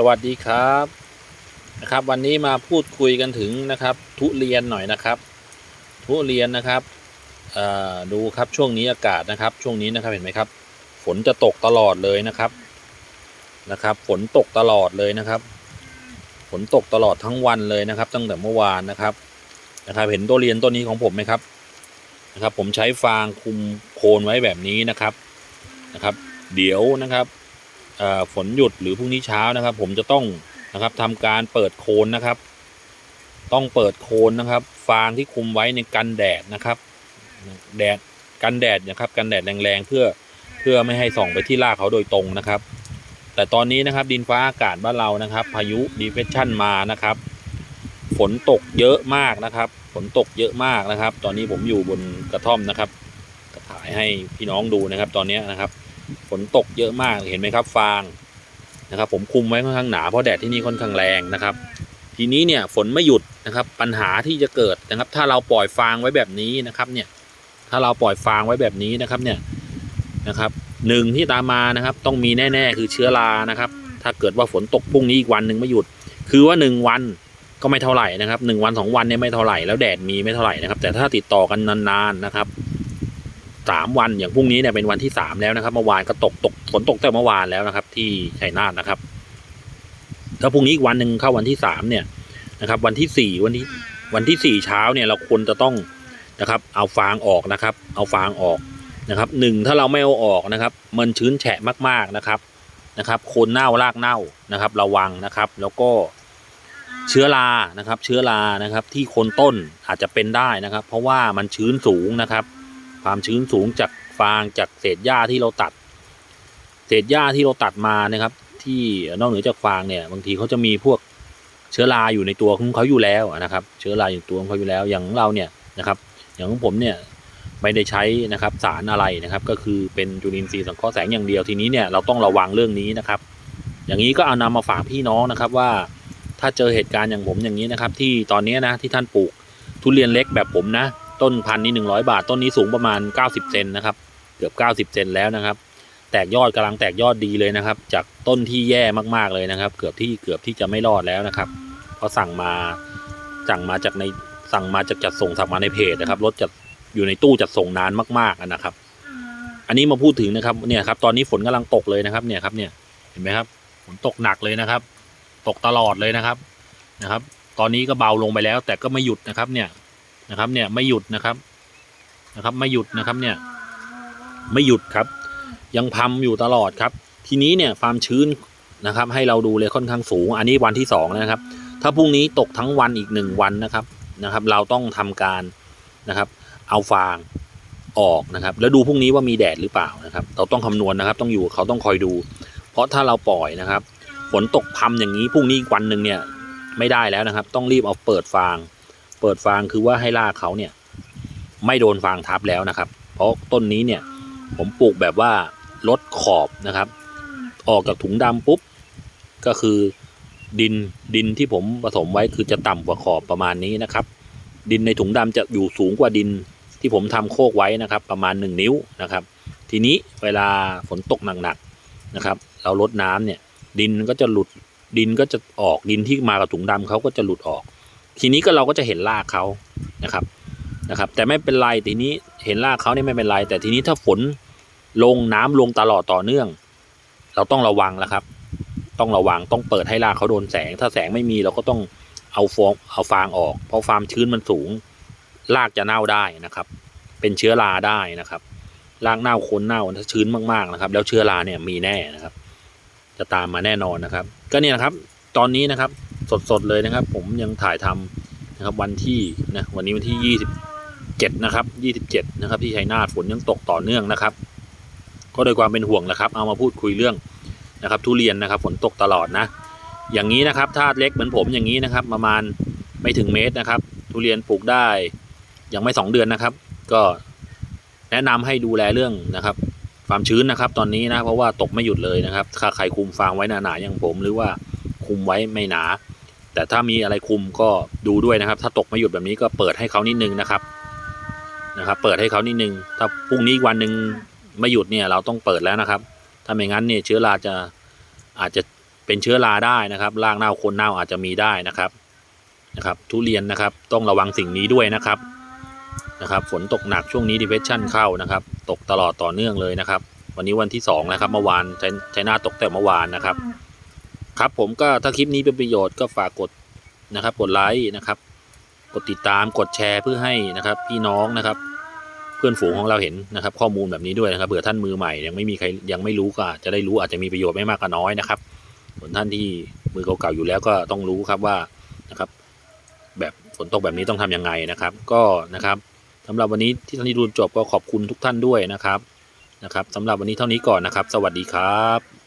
สวัสดีครับนะครับ วันนี้มาพูดคุยกันถึงนะครับ ทุเรียนหน่อยนะครับ ทุเรียนนะครับดูครับช่วงนี้อากาศนะครับ ช่วงนี้นะครับเห็นไหมครับ ฝนจะตกตลอดเลยนะครับนะครับ ฝนตกตลอดเลยนะครับ ฝนตกตลอดทั้งวันเลยนะครับ ตั้งแต่เมื่อวานนะครับนะครับ เห็นตัวเรียนต้นนี้ของผมไหมครับนะครับ ผมใช้ฟางคุมโคนไว้แบบนี้นะครับนะครับ เดี๋ยวนะครับ ฝนหยุดหรือพรุ่งนี้เช้านะครับ ผมจะต้องนะครับทำการเปิดโคนนะครับ ต้องเปิดโคนนะครับ ฟางที่คุมไว้ในกันแดดนะครับ แดดกันแดดนะครับ กันแดดแรงๆเพื่อเพื่อไม่ให้ส่องไปที่รากเขาโดยตรงนะครับ แต่ตอนนี้นะครับดินฟ้าอากาศบ้านเรานะครับ พายุดีเพรสชันมานะครับ ฝนตกเยอะมากนะครับ ฝนตกเยอะมากนะครับ ตอนนี้ผมอยู่บนกระท่อมนะครับถ่ายให้พี่น้องดูนะครับ ตอนนี้นะครับ ฝนตกเยอะมากเห็นไหมครับ ฟางนะครับ ผมคุมไว้ค่อนข้างหนาเพราะแดดที่นี่ค่อนข้างแรงนะครับ ทีนี้เนี่ยฝนไม่หยุดนะครับ ปัญหาที่จะเกิดนะครับ ถ้าเราปล่อยฟางไว้แบบนี้นะครับเนี่ย ถ้าเราปล่อยฟางไว้แบบนี้นะครับเนี่ยนะครับหนึ่งที่ตามมานะครับ ต้องมีแน่ ๆ คือเชื้อรานะครับ ถ้าเกิดว่าฝนตกพรุ่งนี้อีกวันหนึ่งไม่หยุด คือว่าหนึ่งวันก็ไม่เท่าไหร่นะครับหนึ่งวันสองวันเนี่ยไม่เท่าไหร่แล้วแดดมีไม่เท่าไหร่นะครับ แต่ถ้าติดต่อกันนานๆนะครับ สามวันอย่างพรุ่งนี้เนี่ยเป็นวันที่สามแล้วนะครับเมื่อวานก็ตกตกฝนตกแต่เมื่อวานแล้วนะครับ ที่ชัยนาทนะครับถ้าพรุ่งนี้อีกวันหนึ่งเข้าวันที่สามเนี่ยนะครับ วันที่สี่วันที่วันที่สี่เช้าเนี่ยเราควรจะต้องนะครับ เอาฟางออกนะครับ เอาฟางออกนะครับหนึ่งถ้าเราไม่เอาออกนะครับ มันชื้นแฉะมากๆนะครับนะครับโคนเน่ารากเน่านะครับ ระวังนะครับ แล้วก็เชื้อรานะครับ เชื้อรานะครับ ที่โคนต้นอาจจะเป็นได้นะครับ เพราะว่ามันชื้นสูงนะครับ ความชื้นสูงจากฟางจากเศษหญ้าที่เราตัด เศษหญ้าที่เราตัดมานะครับ ที่นอกเหนือจากฟางเนี่ย บางทีเขาจะมีพวกเชื้อราอยู่ในตัวของเขาอยู่แล้วนะครับ เชื้อราอยู่ในตัวของเขาอยู่แล้วอย่างเราเนี่ยนะครับ อย่างของผมเนี่ยไม่ได้ใช้นะครับสารอะไรนะครับ ก็คือเป็นจุลินทรีย์สังเคราะห์แสงอย่างเดียวทีนี้เนี่ยเราต้องระวังเรื่องนี้นะครับ อย่างนี้ก็เอานำมาฝากพี่น้องนะครับว่าถ้าเจอเหตุการณ์อย่างผมอย่างนี้นะครับ ที่ตอนนี้นะที่ท่านปลูกทุเรียนเล็กแบบผมนะ ต้นพันธุ์นี้หนึ่งร้อยบาท ต้นนี้สูงประมาณเก้าสิบเซนนะครับ เกือบเก้าสิบเซนแล้วนะครับ แตกยอดกำลังแตกยอดดีเลยนะครับ จากต้นที่แย่มากๆเลยนะครับ เกือบที่เกือบที่จะไม่รอดแล้วนะครับเพราะสั่งมาสั่งมาจากในสั่งมาจากจัดส่งสั่งมาในเพจนะครับรถจัดอยู่ในตู้จัดส่งนานมากๆนะครับ อันนี้มาพูดถึงนะครับเนี่ยครับตอนนี้ฝนกำลังตกเลยนะครับเนี่ยครับเนี่ยเห็นไหมครับฝนตกหนักเลยนะครับ ตกตลอดเลยนะครับนะครับ ตอนนี้ก็เบาลงไปแล้วแต่ก็ไม่หยุดนะครับเนี่ย นะครับ เนี่ยไม่หยุดนะครับนะครับ ไม่หยุดนะครับเนี่ย ไม่หยุดครับ ยังพำอยู่ตลอดครับ ทีนี้เนี่ยความชื้นนะครับ ให้เราดูเลยค่อนข้างสูง อันนี้วันที่สองแล้วนะครับ ถ้าพรุ่งนี้ตกทั้งวันอีกหนึ่งวันนะครับนะครับ เราต้องทำการนะครับ เอาฟางออกนะครับ แล้วดูพรุ่งนี้ว่ามีแดดหรือเปล่านะครับ เราต้องคำนวณนะครับ ต้องอยู่เขาต้องคอยดู เพราะถ้าเราปล่อยนะครับฝนตกพรำอย่างนี้พรุ่งนี้อีกวันหนึ่งเนี่ย ไม่ได้แล้วนะครับ ต้องรีบเอาเปิดฟาง เปิดฟางคือว่าให้รากเขาเนี่ย ไม่โดนฟางทับแล้วนะครับ เพราะต้นนี้เนี่ย ผมปลูกแบบว่าลดขอบนะครับ ออกจากถุงดำปุ๊บ ก็คือดินดินที่ผมผสมไว้คือจะต่ำกว่าขอบประมาณนี้นะครับ ดินในถุงดำจะอยู่สูงกว่าดินที่ผมทำโคกไว้นะครับ ประมาณหนึ่งนิ้วนะครับ ทีนี้เวลาฝนตกหนักๆนะครับ เราลดน้ำเนี่ย ดินก็จะหลุดดินก็จะออกดินที่มากับถุงดำเขาก็จะหลุดออก ทีนี้ก็เราก็จะเห็นรากเขานะครับนะครับ แต่ไม่เป็นไรทีนี้เห็นรากเขาเนี่ยไม่เป็นไร แต่ทีนี้ถ้าฝนลงน้ำลงตลอดต่อเนื่อง เราต้องระวังแล้วครับ ต้องระวังต้องเปิดให้รากเขาโดนแสง ถ้าแสงไม่มีเราก็ต้องเอาฟองเอาฟางออก เพราะฟามชื้นมันสูงรากจะเน่าได้นะครับ เป็นเชื้อราได้นะครับรากเน่าคนเน่าถ้าชื้นมากๆนะครับ แล้วเชื้อราเนี่ยมีแน่นะครับ จะตามมาแน่นอนนะครับ ก็เนี่ยนะครับ ตอนนี้นะครับ สดๆเลยนะครับ ผมยังถ่ายทำนะครับวันที่นะวันนี้วันที่ยี่สิบเจ็ดนะครับยี่สิบเจ็ดนะครับที่ชัยนาทฝนยังตกต่อเนื่องนะครับ ก็โดยความเป็นห่วงนะครับ เอามาพูดคุยเรื่องนะครับ ทุเรียนนะครับ ฝนตกตลอดนะ อย่างนี้นะครับถ้าเล็กเหมือนผมอย่างนี้นะครับ ประมาณไม่ถึงเมตรนะครับ ทุเรียนปลูกได้ยังไม่สองเดือนนะครับ ก็แนะนำให้ดูแลเรื่องนะครับความชื้นนะครับตอนนี้นะเพราะว่าตกไม่หยุดเลยนะครับถ้าใครคุมฟางไว้หนาๆอย่างผมหรือว่าคุมไว้ไม่หนา แต่ถ้ามีอะไรคุมก็ดูด้วยนะครับ ถ้าตกไม่หยุดแบบนี้ก็เปิดให้เขานิดนึงนะครับนะครับ เปิดให้เขานิดนึง ถ้าพรุ่งนี้อีกวันหนึ่งไม่หยุดเนี่ยเราต้องเปิดแล้วนะครับ ถ้าไม่งั้นเนี่ยเชื้อราจะอาจจะเป็นเชื้อราได้นะครับรากเน่าคนเน่าอาจจะมีได้นะครับนะครับ ทุเรียนนะครับต้องระวังสิ่งนี้ด้วยนะครับนะครับ ฝนตกหนักช่วงนี้ depression เข้านะครับ ตกตลอดต่อเนื่องเลยนะครับ วันนี้วันที่สองนะครับเมื่อวานใช้ใช้หน้าตกแต่เมื่อวานนะครับ ครับผมก็ถ้าคลิปนี้เป็นประโยชน์ก็ฝากกดนะครับ กดไลค์นะครับ กดติดตามกดแชร์เพื่อให้นะครับ พี่น้องนะครับ เพื่อนฝูงของเราเห็นนะครับ ข้อมูลแบบนี้ด้วยนะครับเผื่อท่านมือใหม่ยังไม่มีใครยังไม่รู้ก็จะได้รู้อาจจะมีประโยชน์ไม่มากก็น้อยนะครับส่วนท่านที่มือเก่าๆอยู่แล้วก็ต้องรู้ครับว่านะครับ แบบฝนตกแบบนี้ต้องทำยังไงนะครับ ก็นะครับสำหรับวันนี้ที่ท่านที่ดูจบก็ขอบคุณทุกท่านด้วยนะครับนะครับสำหรับวันนี้เท่านี้ก่อนนะครับ สวัสดีครับ